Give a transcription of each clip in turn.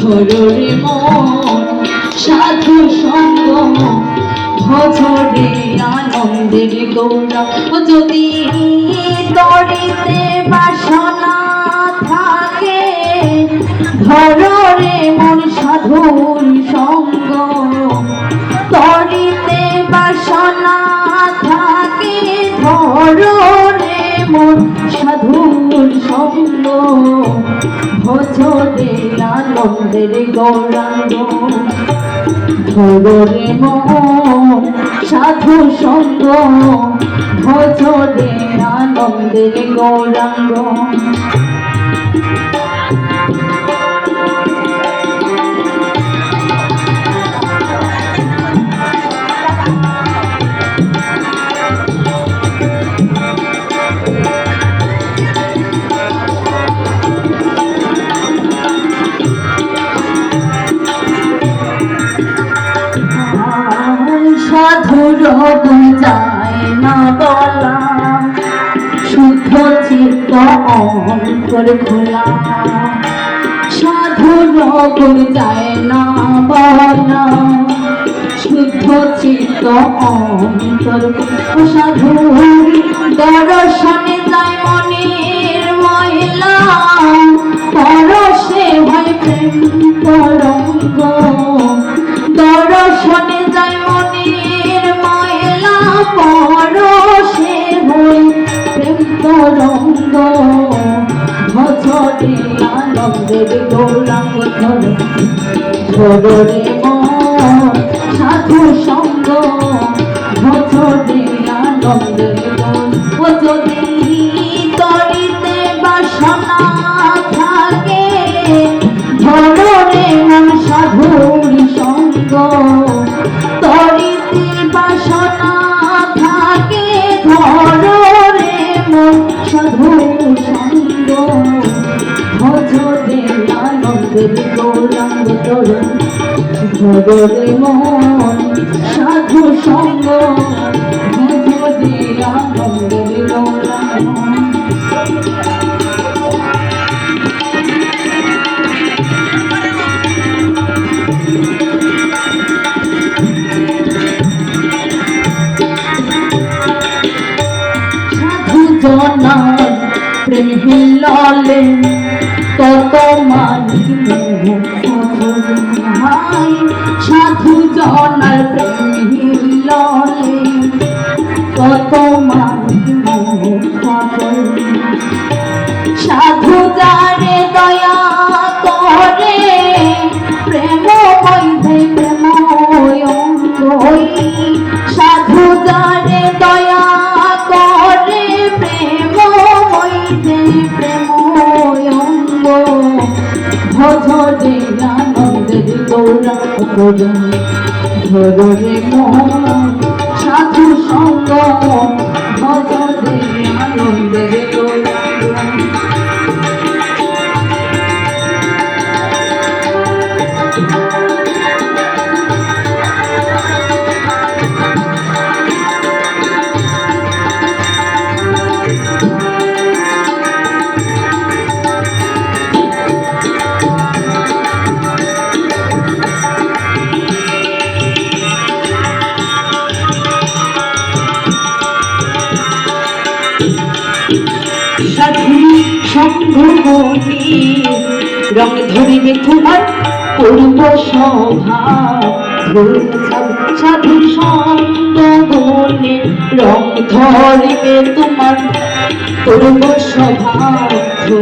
ধরে মন সাধু সঙ্গ ভজরে আনন্দের গৌরা যদি তরিতে ভজরে আনন্দের গৌরাঙ্গ। ধরে মন সাধু সঙ্গ ভজরে আনন্দের গৌরাঙ্গ। অন্তর খোলা। সাধুর গুণ যায় না বলা শুদ্ধ চিত্ত অন্তর সাধু দর্শনে যায় মনের মহিলা। পরশে হয় প্রেম তরঙ্গ। দর্শনে যায় ভজরে আনন্দের গৌরাঙ্গ ধর ধরে সাধু সঙ্গ। ভজরে আনন্দের যদি তরিতে বাসনা থাকে। ধরে সাধুর সঙ্গ। গৌরাঙ্গ মন সাধু সঙ্গ প্রেম হিলালে তত মানি হাই সাধু জনার প্রেম হিলালে তত মানি সাধু যারে আনন্দের গৌরাঙ্গ করুন ধরে মন সাধু সঙ্গ ভজরে সাধু সম্ভবনী রং ধরিবে তোমার পূর্ব স্বভাব সাধু সম্ভবনী রং ধরিবে তোমার পূর্ব স্বভাব ও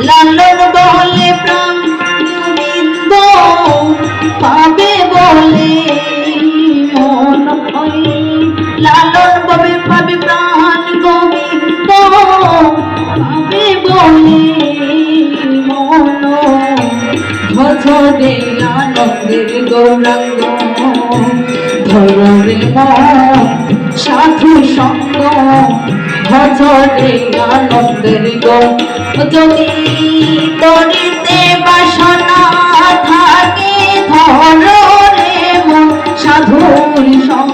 লালন বলে প্রাণ পাবে বলে ধরে সাধু সঙ্গ ভজরে আনন্দের গৌ যদি তরিতে বাসনা থাকে ধরে মন সাধুর সঙ্গ।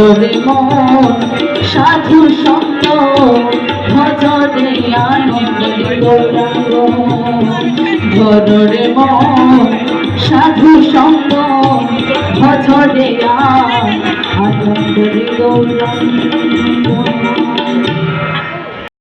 ধরে মন সাধু সঙ্গ ভজরে আনন্দ ধরে মন